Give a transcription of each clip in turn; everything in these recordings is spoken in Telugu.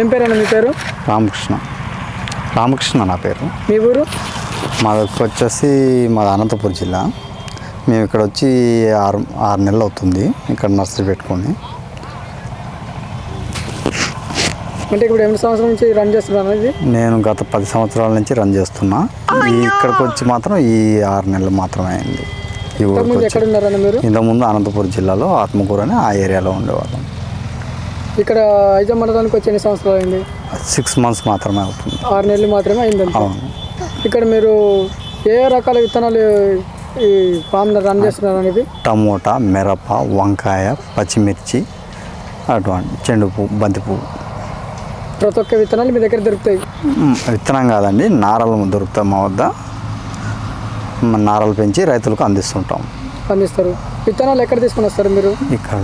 ఏం పేరన్నా మీ పేరు? రామకృష్ణ. రామకృష్ణ నా పేరు. మీ ఊరు? మాది వచ్చేసి మాది అనంతపురం జిల్లా. మేము ఇక్కడ వచ్చి ఆరు ఆరు నెలలు అవుతుంది ఇక్కడ నర్సరీ పెట్టుకొని. అంటే ఇప్పుడు ఎనిమిది సంవత్సరాల నుంచి రన్ చేస్తున్నాను ఇది? నేను గత పది సంవత్సరాల నుంచి రన్ చేస్తున్నా. ఈ ఇక్కడికి వచ్చి మాత్రం ఈ ఆరు నెలలు మాత్రమే అయింది. ఈ ఊరికి ఇంతకుముందు అనంతపురం జిల్లాలో ఆత్మకూరు అని ఆ ఏరియాలో ఉండేవాళ్ళం. ఇక్కడ ఐజా మండలానికి వచ్చి ఎన్ని సంవత్సరాలు అయింది? సిక్స్ మంత్స్ మాత్రమే అవుతుంది. ఆరు నెలలు మాత్రమే అవును. ఇక్కడ మీరు ఏ రకాల విత్తనాలు ఈ ఫామ్ రన్ చేస్తున్నారు అనేది? టమోటా మిరప వంకాయ పచ్చిమిర్చి అటువంటి చెండు పువ్వు బంతి పువ్వు ప్రతి ఒక్క విత్తనాలు మీ దగ్గర దొరుకుతాయి. విత్తనం కాదండి నారలు దొరుకుతాయి మా వద్ద. నారలు పెంచి రైతులకు అందిస్తుంటాం. అందిస్తారు. విత్తనాలు ఎక్కడ తీసుకొని వస్తారు మీరు? ఇక్కడ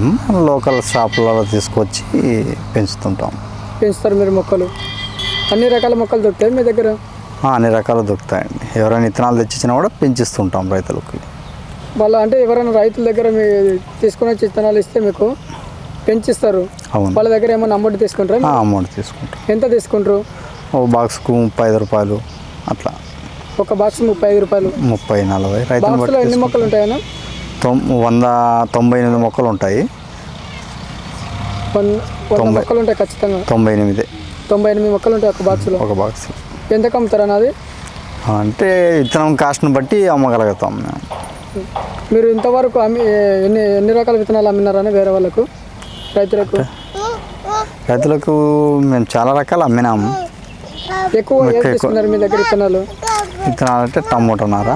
లోకల్ షాపులలో తీసుకొచ్చి పెంచుతుంటాం. పెంచుతారు మీరు మొక్కలు? అన్ని రకాల మొక్కలు దొరుకుతాయి మీ దగ్గర? అన్ని రకాలు దొరుకుతాయండి. ఎవరైనా విత్తనాలు తెచ్చిచ్చినా కూడా పెంచిస్తుంటాం రైతులకి. వాళ్ళ అంటే ఎవరైనా రైతుల దగ్గర మీ తీసుకుని వచ్చి విత్తనాలు ఇస్తే మీకు పెంచిస్తారు. అవును. వాళ్ళ దగ్గర ఏమైనా అమౌంట్ తీసుకుంటారా అమౌంట్ తీసుకుంటాం. ఎంత తీసుకుంటారు? ఓ బాక్స్కు ముప్పై ఐదు రూపాయలు అట్లా. ఒక బాక్స్ ముప్పై ఐదు రూపాయలు. ముప్పై నలభై రైతులు ఎన్ని మొక్కలు ఉంటాయన్నా? తొం వంద తొంభై ఎనిమిది మొక్కలు ఉంటాయి. మొక్కలు ఉంటాయి ఖచ్చితంగా తొంభై ఎనిమిది తొంభై ఎనిమిది మొక్కలు ఉంటాయి ఒక బాక్స్లో. ఒక బాక్స్ ఎంతకు అమ్ముతారు అన్నది అంటే విత్తనం కాస్ట్ని బట్టి అమ్మగలుగుతాం మేము. మీరు ఇంతవరకు అమ్మి ఎన్ని ఎన్ని రకాల విత్తనాలు అమ్మినారని వేరే వాళ్ళకు? రైతులకు? రైతులకు మేము చాలా రకాలు అమ్మినాము ఎక్కువ. తీసుకున్నారు మీ దగ్గర విత్తనాలు? విత్తనాలు అంటే టమోటా నార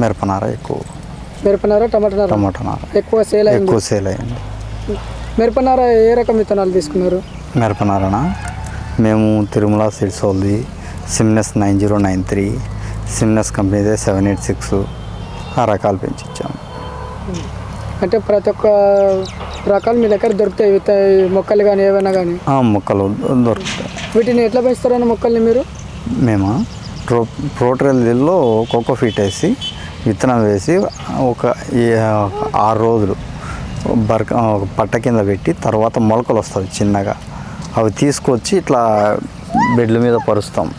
మిరప నార ఎక్కువ. మిరపనార టమాటా టమోటా ఎక్కువ సేల్ అయింది. ఎక్కువ సేల్ అయింది. మిరపనార ఏ రకం విత్తనాలు తీసుకున్నారు? మిరప నారన మేము తిరుమల సీడ్స్ వాళ్ళది Seminis nine zero nine three Seminis కంపెనీదే seven eight six ఆ రకాలు పెంచి ఇచ్చాము అంటే ప్రతి ఒక్క రకాలు మీ దగ్గర దొరుకుతాయి మొక్కలు కానీ ఏవైనా కానీ మొక్కలు దొరుకుతాయి. వీటిని ఎట్లా పెంచుతారన్న మొక్కల్ని మీరు? మేము? ప్రో ప్రోట్రెల్లో కోకో ఫీట్ వేసి విత్తనం వేసి ఒక ఆరు రోజులు బరక ఒక పట్ట కింద పెట్టి తర్వాత మొలకలు వస్తుంది చిన్నగా. అవి తీసుకొచ్చి ఇట్లా బెడ్ల మీద పరుస్తాం.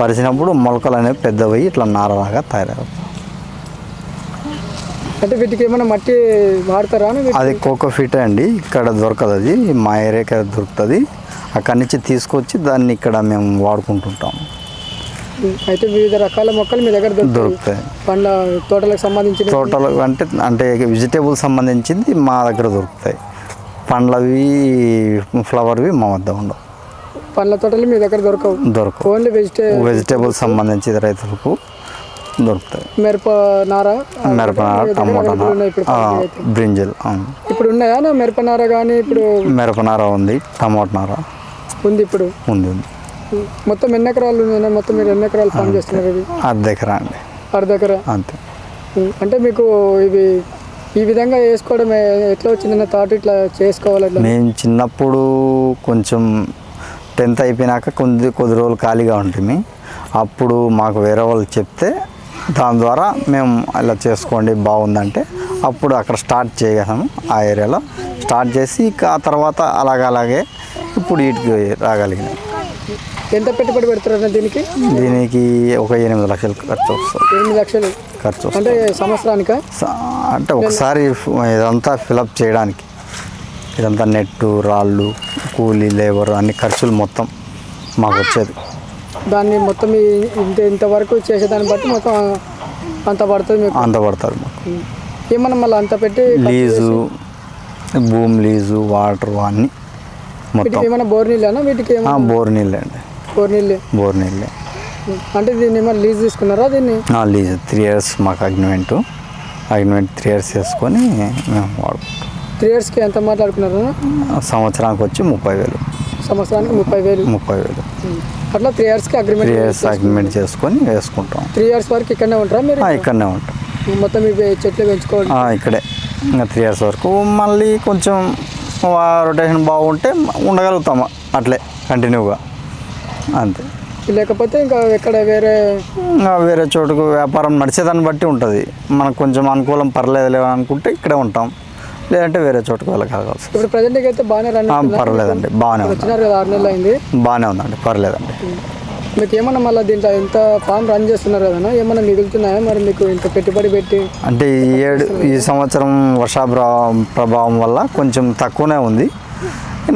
పరిచినప్పుడు మొలకలు అనేవి పెద్దవయ్యి ఇట్లా నారలాగా తయారవుతాయి. అంటే వీటికి ఏమైనా మట్టి వాడతారా అని వీటి- అది కోకో ఫీట్ అండి. ఇక్కడ దొరకదు అది. మా ఏరియాకి దొరుకుతుంది. అక్కడి నుంచి తీసుకొచ్చి దాన్ని ఇక్కడ మేము వాడుకుంటుంటాం. అయితే వివిధ రకాల మొక్కలు మీ దగ్గర దొరుకుతాయి. పండ్ల తోటలకు సంబంధించిన తోటలు అంటే అంటే వెజిటేబుల్ సంబంధించింది మా దగ్గర దొరుకుతాయి. పండ్లవి ఫ్లవర్వి మా వద్ద ఉండవు. పండ్ల తోటలు మీ దగ్గర దొరకవు? దొరకవు. ఓన్లీ వెజిటే వెజిటేబుల్ సంబంధించి రైతులకు దొరుకుతాయి. మిరప నార మిరప దగ్గర టమోటా. బ్రింజల్ ఇప్పుడు ఉన్నాయా మిరప నార కానీ ఇప్పుడు? మిరప నార ఉంది టమోటా నార ఉంది ఇప్పుడు. ఉంది ఉంది. మొత్తం ఎన్ని ఎకరాలు మొత్తం మీరు ఎన్ని ఎకరాలు ఫామ్ చేస్తున్నారు ఇది? అర్ధ ఎకరా అండి. అర్ధ ఎకరా? అంతే. అంటే మీకు ఇవి ఈ విధంగా వేసుకోవడం ఎట్లా వచ్చిందన్న థాట్ ఇట్లా చేసుకోవాలి మేము చిన్నప్పుడు కొంచెం టెన్త్ అయిపోయినాక కొద్ది కొద్ది రోజులు ఖాళీగా ఉంటుంది అప్పుడు మాకు వేరే వాళ్ళు చెప్తే దాని ద్వారా మేము ఇలా చేసుకోండి బాగుందంటే అప్పుడు అక్కడ స్టార్ట్ చేయగలము ఆ ఏరియాలో. స్టార్ట్ చేసి ఇక ఆ తర్వాత అలాగే అలాగే ఇప్పుడు వీటికి రాగలిగినాం. ఎంత పెట్టుబడి పెడతారన్న దీనికి? దీనికి ఒక ఎనిమిది లక్షలు ఖర్చు వస్తుంది. ఎనిమిది లక్షలు? ఖర్చు అంటే సంవత్సరానిక? అంటే ఒకసారి ఇదంతా ఫిలప్ చేయడానికి. ఇదంతా నెట్టు రాళ్ళు కూలీ లేబర్ అన్ని ఖర్చులు మొత్తం మాకు వచ్చేది. దాన్ని మొత్తం ఇంత ఇంతవరకు చేసేదాన్ని బట్టి మొత్తం అంత పడుతుంది మీకు? అంత పడుతుంది మాకు. ఏమన్నా మళ్ళీ అంత పెట్టి లీజు భూమి లీజు వాటర్ అన్నీ మొత్తం. ఏమైనా బోర్ నీళ్ళేనా? వీటికి బోర్ నీళ్ళే అండి. బోర్ నీళ్ళే? బోర్ నీళ్ళే. అంటే దీన్ని ఏమైనా లీజ్ తీసుకున్నారా దీన్ని? లీజు త్రీ ఇయర్స్ మాకు అగ్రిమెంటు. అగ్రిమెంట్ త్రీ ఇయర్స్ వేసుకొని మేము వాడుకుంటాం. త్రీ ఇయర్స్కి ఎంత మాట్లాడుకున్నారా సంవత్సరానికి వచ్చి ముప్పై వేలు. సంవత్సరానికి ముప్పై వేలు. ముప్పై వేలు. అట్లా త్రీ ఇయర్స్కి త్రీ అగ్రిమెంట్ ఇయర్స్ అగ్రిమెంట్ చేసుకొని వేసుకుంటాం. త్రీ ఇయర్స్ వరకు ఇక్కడనే ఉంటారా మీరు? ఇక్కడనే ఉంటాం. మొత్తం ఇవి చెట్లు పెంచుకోవాలి. ఇక్కడే. ఇంకా త్రీ ఇయర్స్ వరకు మళ్ళీ కొంచెం రొటేషన్ బాగుంటే ఉండగలుగుతాం అట్లే కంటిన్యూగా అంతే. లేకపోతే ఇంకా ఎక్కడ వేరే ఇంకా వేరే చోటుకు వ్యాపారం నడిచేదాన్ని బట్టి ఉంటుంది. మనకు కొంచెం అనుకూలం పర్లేదులే అనుకుంటే ఇక్కడే ఉంటాం. లేదంటే వేరే చోటుకు వెళ్ళగలగాల్సి ఇప్పుడు ప్రజెంట్కి అయితే బాగానే పర్లేదండి బాగానే ఉంది. బాగానే ఉందండి పర్లేదండి. మీకు ఏమన్నా మళ్ళీ దీంట్లో ఇంత ఫామ్ రన్ చేస్తున్నారు కదా ఏమన్నా మిగులుతున్నాయా? మరి మీకు ఇంత పెట్టుబడి పెట్టి అంటే ఈ ఏడు ఈ సంవత్సరం వర్షాభా ప్రభావం వల్ల కొంచెం తక్కువనే ఉంది.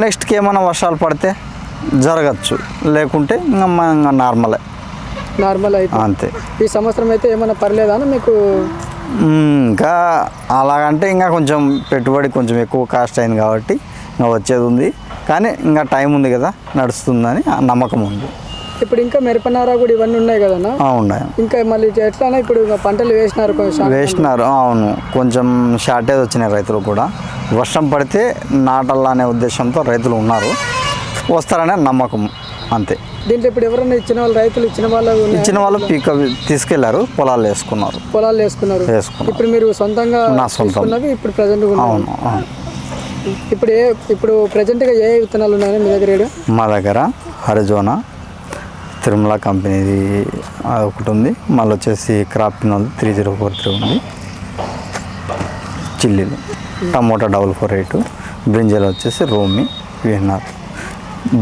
నెక్స్ట్కి ఏమైనా వర్షాలు పడితే జరగచ్చు. లేకుంటే ఇంకా నార్మలే. నార్మల్ అయితే. అంతే. ఈ సంవత్సరం అయితే ఏమన్నా పర్లేదా మీకు? ఇంకా అలాగంటే ఇంకా కొంచెం పెట్టుబడి కొంచెం ఎక్కువ కాస్ట్ అయింది కాబట్టి ఇంకా వచ్చేది ఉంది. కానీ ఇంకా టైం ఉంది కదా నడుస్తుందని ఆ నమ్మకం ఉంది. ఇప్పుడు ఇంకా మిరపనార కూడా ఇవన్నీ ఉన్నాయి కదన్నా? ఆ, ఉన్నాయి. ఇంకా మళ్ళీ ఎట్లానే ఇప్పుడు పంటలు వేసినారు. వేసినారు అవును. కొంచెం షార్టేజ్ వచ్చినాయి రైతులు కూడా. వర్షం పడితే నాటల్లా అనే ఉద్దేశంతో రైతులు ఉన్నారు. వస్తారనే నమ్మకం అంతే. దీంట్లో ఇప్పుడు ఎవరైనా ఇచ్చిన వాళ్ళు రైతులు ఇచ్చిన వాళ్ళు? ఇచ్చిన వాళ్ళు పీక తీసుకెళ్ళారు పొలాలు వేసుకున్నారు. పొలాలు వేసుకున్నారు. వేసుకున్నారు. ఇప్పుడు మీరు సొంతంగా నా సొంతం. ఇప్పుడు ప్రజెంట్ అవును ఇప్పుడు ఏ ఇప్పుడు ప్రజెంట్గా ఏ విత్తనాలు ఉన్నాయని మీ దగ్గర? మా దగ్గర హరిజోనా తిరుమల కంపెనీది అది ఒకటి ఉంది. మళ్ళీ వచ్చేసి క్రాప్ ఉంది త్రీ జీరో ఫోర్ త్రీ ఉంది. చిల్లీలు. Tomato double four eight. Brinjal వచ్చేసి రోమి విన్నారు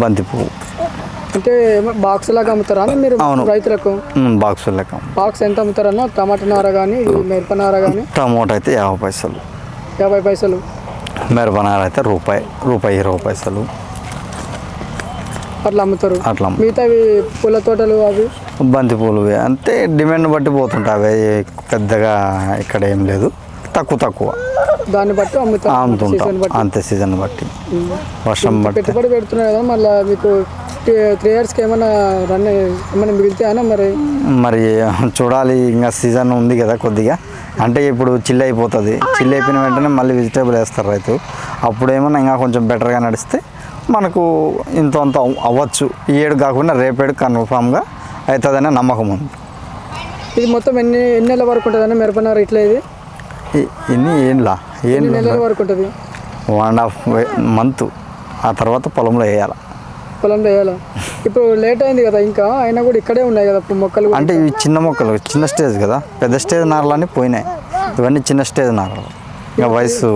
బంతి పువ్వు అంటే బాక్స్ లాగా అమ్ముతారా? మీరు అవును. రైతులకు? బాక్స్ లెక్క బాక్స్ ఎంత అమ్ముతారన్నా? టమాటా నార కానీ మిరపనార కానీ టమోటా అయితే యాభై పైసలు. యాభై పైసలు. మిరపనార అయితే రూపాయి రూపాయి ఇరవై పైసలు. అట్లా అమ్ముతారు. అట్లా మిగతావి పూల తోటలు అవి? బంతి పూలు అంతే డిమాండ్ బట్టి పోతుంటాయి అవి. పెద్దగా ఇక్కడ ఏం లేదు. తక్కువ తక్కువ. దాన్ని బట్టి అమ్ముతుంటాం. బట్టి. అంతే సీజన్ బట్టి. వర్షం బట్టి. పెట్టుబడి పెడుతున్నారు కదా మళ్ళీ మీకు త్రీ ఇయర్స్కి ఏమైనా రన్ ఏమైనా మిగిలితాయనా మరి. మరి చూడాలి ఇంకా సీజన్ ఉంది కదా కొద్దిగా. అంటే ఇప్పుడు చిల్లు అయిపోతుంది. చిల్లు అయిపోయిన వెంటనే మళ్ళీ వెజిటేబుల్ వేస్తారు రైతు. అప్పుడు ఏమన్నా ఇంకా కొంచెం బెటర్గా నడిస్తే మనకు ఇంత అంత అవ్వచ్చు. ఈ ఏడు కాకుండా రేపేడు కన్ఫామ్గా అవుతుందనే నమ్మకం ఉంది. ఇది మొత్తం ఎన్ని ఎన్ని నెలల వరకు ఉంటుందన్న మిరపనార ఇట్లా ఇది? ఇన్ని ఏంలా ఎన్ని నెలల వరకు ఉంటుంది? One and half month. ఆ తర్వాత పొలంలో వేయాలి. పొలంలో వేయాలా? ఇప్పుడు లేట్ అయింది కదా ఇంకా. అయినా కూడా ఇక్కడే ఉన్నాయి కదా ఇప్పుడు మొక్కలు. అంటే ఇవి చిన్న మొక్కలు చిన్న స్టేజ్ కదా. పెద్ద స్టేజ్ నారలన్నీ పోయినాయి. ఇవన్నీ చిన్న స్టేజ్ నారలు. ఇంకా వయసు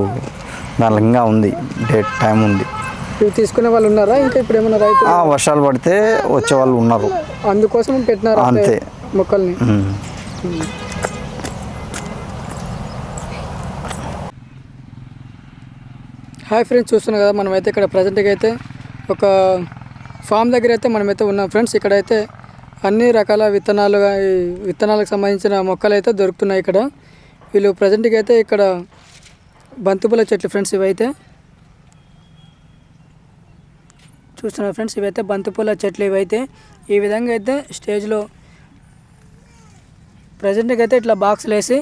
దానిలో ఇంకా ఉంది. డేట్ టైం ఉంది. ఇవి తీసుకునే వాళ్ళు ఉన్నారా? ఇంకా ఇప్పుడు ఏమైనా రైతులు ఆ వర్షాలు పడితే వచ్చే వాళ్ళు ఉన్నారు. అందుకోసం పెట్టినారు అంతే. మొక్కల్ని. హాయ్ ఫ్రెండ్స్ చూస్తున్నాం కదా మనమైతే ఇక్కడ ప్రజెంట్గా అయితే ఒక ఫామ్ దగ్గర అయితే మనమైతే ఉన్నాం ఫ్రెండ్స్. ఇక్కడైతే అన్ని రకాల విత్తనాలు విత్తనాలకు సంబంధించిన మొక్కలు అయితే దొరుకుతున్నాయి ఇక్కడ. వీళ్ళు ప్రజెంట్గా అయితే ఇక్కడ బంతిపూల చెట్లు ఫ్రెండ్స్ ఇవైతే చూస్తున్నారు ఫ్రెండ్స్. ఇవైతే బంతిపూల చెట్లు ఇవైతే. ఈ విధంగా అయితే స్టేజ్లో ప్రజెంట్గా అయితే ఇట్లా బాక్స్లు వేసి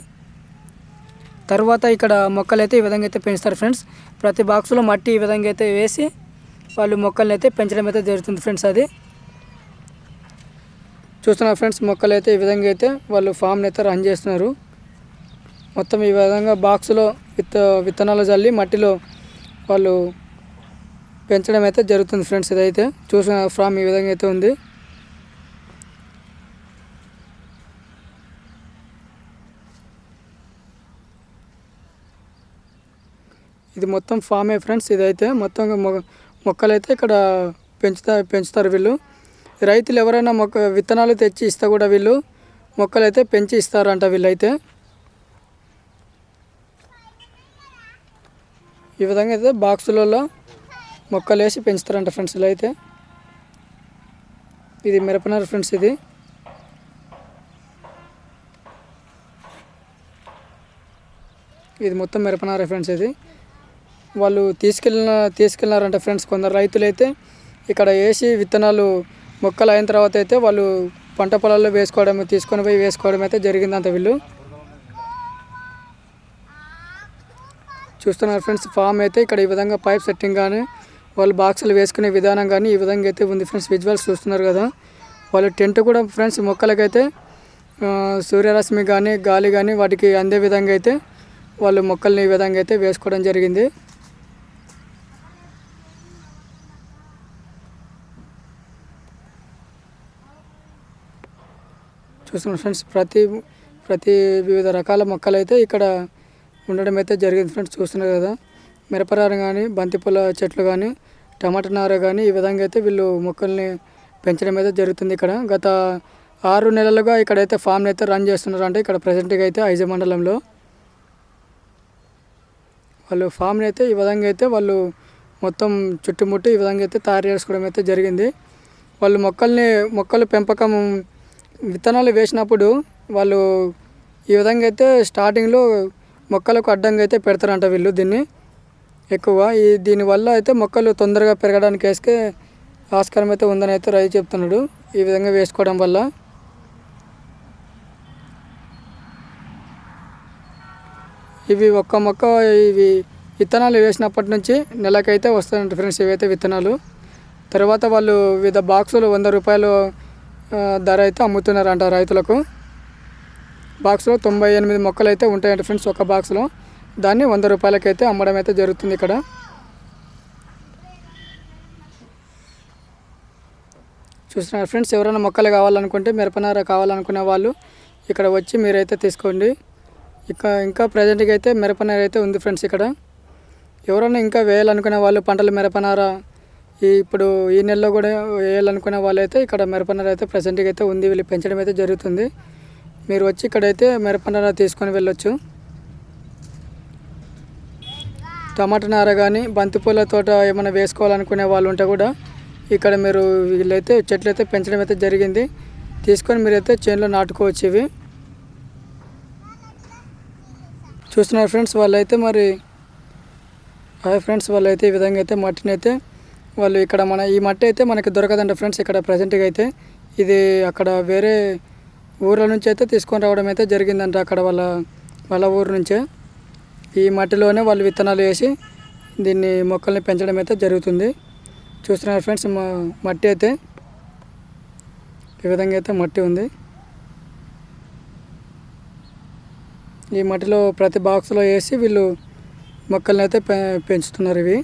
తర్వాత ఇక్కడ మొక్కలు అయితే ఈ విధంగా అయితే పెంచుతారు ఫ్రెండ్స్. ప్రతి బాక్స్లో మట్టి ఈ విధంగా అయితే వేసి వాళ్ళు మొక్కల్ని అయితే పెంచడం అయితే జరుగుతుంది ఫ్రెండ్స్ అది. చూస్తున్నారు ఫ్రెండ్స్ మొక్కలు అయితే ఈ విధంగా అయితే వాళ్ళు ఫామ్ని అయితే రన్ చేస్తున్నారు. మొత్తం ఈ విధంగా బాక్స్లో విత్త విత్తనాలు చల్లి మట్టిలో వాళ్ళు పెంచడం అయితే జరుగుతుంది ఫ్రెండ్స్ ఇదైతే. చూసిన ఫామ్ ఈ విధంగా అయితే ఉంది. ఇది మొత్తం ఫామే ఫ్రెండ్స్. ఇదైతే మొత్తం మొ- మొక్కలైతే ఇక్కడ పెంచుతా పెంచుతారు వీళ్ళు. రైతులు ఎవరైనా మొక్క విత్తనాలు తెచ్చి ఇస్తే కూడా వీళ్ళు మొక్కలైతే పెంచి ఇస్తారంట వీళ్ళైతే. ఈ విధంగా అయితే బాక్సులలో మొక్కలు వేసి పెంచుతారంట ఫ్రెండ్స్ ఇలా అయితే. ఇది మిరపనారు ఫ్రెండ్స్ ఇది. ఇది మొత్తం మిరపనారే ఫ్రెండ్స్ ఇది. వాళ్ళు తీసుకెళ్ళిన తీసుకెళ్ళినారంట ఫ్రెండ్స్ కొందరు రైతులు అయితే ఇక్కడ వేసి విత్తనాలు మొక్కలు అయిన తర్వాత అయితే వాళ్ళు పంట పొలాల్లో వేసుకోవడం తీసుకొని పోయి వేసుకోవడం అయితే జరిగిందంట వీళ్ళు. చూస్తున్నారు ఫ్రెండ్స్ ఫామ్ అయితే ఇక్కడ ఈ విధంగా పైప్ సెట్టింగ్ కానీ వాళ్ళు బాక్సులు వేసుకునే విధానం కానీ ఈ విధంగా అయితే ఉంది ఫ్రెండ్స్. విజువల్స్ చూస్తున్నారు కదా. వాళ్ళ టెంట్ కూడా ఫ్రెండ్స్ మొక్కలకైతే సూర్యరశ్మి కానీ గాలి కానీ వాటికి అందే విధంగా అయితే వాళ్ళు మొక్కల్ని ఈ విధంగా అయితే వేసుకోవడం జరిగింది. చూస్తున్నాం ఫ్రెండ్స్ ప్రతి ప్రతి వివిధ రకాల మొక్కలు అయితే ఇక్కడ ఉండడం అయితే జరిగింది ఫ్రెండ్స్. చూస్తున్నారు కదా. మిరపనార కానీ బంతిపూల చెట్లు కానీ టమాటా నార కానీ ఈ విధంగా అయితే వీళ్ళు మొక్కల్ని పెంచడం అయితే జరుగుతుంది ఇక్కడ. గత ఆరు నెలలుగా ఇక్కడైతే ఫామ్ని అయితే రన్ చేస్తున్నారు అంటే ఇక్కడ ప్రజెంట్గా అయితే ఐజ మండలంలో. వాళ్ళు ఫామ్ని అయితే ఈ విధంగా అయితే వాళ్ళు మొత్తం చుట్టుముట్టి ఈ విధంగా అయితే తయారు చేసుకోవడం అయితే జరిగింది. వాళ్ళు మొక్కల్ని మొక్కల పెంపకం విత్తనాలు వేసినప్పుడు వాళ్ళు ఈ విధంగా అయితే స్టార్టింగ్లో మొక్కలకు అడ్డంగా అయితే పెడతారంట వీళ్ళు దీన్ని. ఎక్కువ. ఈ దీనివల్ల అయితే మొక్కలు తొందరగా పెరగడానికి వేసుకే ఆస్కారం అయితే ఉందని అయితే రైతు చెప్తున్నాడు. ఈ విధంగా వేసుకోవడం వల్ల. ఇవి ఒక్క మొక్క ఇవి విత్తనాలు వేసినప్పటి నుంచి నెలకైతే వస్తాయంట ఫ్రెండ్స్ ఇవైతే విత్తనాలు. తర్వాత వాళ్ళు వివిధ బాక్సులు వంద రూపాయలు ధర అయితే అమ్ముతున్నారంట రైతులకు. బాక్స్లో తొంభై ఎనిమిది మొక్కలు అయితే ఉంటాయంట ఫ్రెండ్స్ ఒక బాక్స్లో. దాన్ని వంద రూపాయలకైతే అమ్మడం అయితే జరుగుతుంది ఇక్కడ. చూస్తున్నారు ఫ్రెండ్స్ ఎవరైనా మొక్కలు కావాలనుకుంటే మిరపనార కావాలనుకునే వాళ్ళు ఇక్కడ వచ్చి మీరైతే తీసుకోండి. ఇక ఇంకా ప్రజెంట్గా అయితే మిరపనార అయితే ఉంది ఫ్రెండ్స్ ఇక్కడ. ఎవరైనా ఇంకా వేయాలనుకునే వాళ్ళు పంటలు మిరపనార ఈ ఇప్పుడు ఈ నెలలో కూడా వేయాలనుకునే వాళ్ళైతే ఇక్కడ మిరపనార అయితే ప్రజెంట్గా అయితే ఉంది. వీళ్ళు పెంచడం అయితే జరుగుతుంది. మీరు వచ్చి ఇక్కడైతే మిరపనార తీసుకొని వెళ్ళొచ్చు. టమాటా నార కానీ బంతిపూల తోట ఏమైనా వేసుకోవాలనుకునే వాళ్ళు ఉంటే కూడా ఇక్కడ మీరు వీళ్ళైతే చెట్లు అయితే పెంచడం అయితే జరిగింది. తీసుకొని మీరైతే చేనులో నాటుకోవచ్చు ఇవి. చూస్తున్నారు ఫ్రెండ్స్ వాళ్ళైతే మరి హాయ్ ఫ్రెండ్స్ వాళ్ళైతే ఈ విధంగా అయితే మట్టిని అయితే వాళ్ళు ఇక్కడ మన ఈ మట్టి అయితే మనకి దొరకదంట ఫ్రెండ్స్ ఇక్కడ ప్రజెంట్గా అయితే. ఇది అక్కడ వేరే ఊర్ల నుంచి అయితే తీసుకొని రావడం అయితే జరిగిందంట అక్కడ వాళ్ళ వాళ్ళ ఊరు నుంచే. ఈ మట్టిలోనే వాళ్ళు విత్తనాలు వేసి దీన్ని మొక్కల్ని పెంచడం అయితే జరుగుతుంది. చూస్తున్నారు ఫ్రెండ్స్ మట్టి అయితే ఈ విధంగా అయితే మట్టి ఉంది. ఈ మట్టిలో ప్రతి బాక్స్లో వేసి వీళ్ళు మొక్కల్ని అయితే పె పెంచుతున్నారు ఇవి.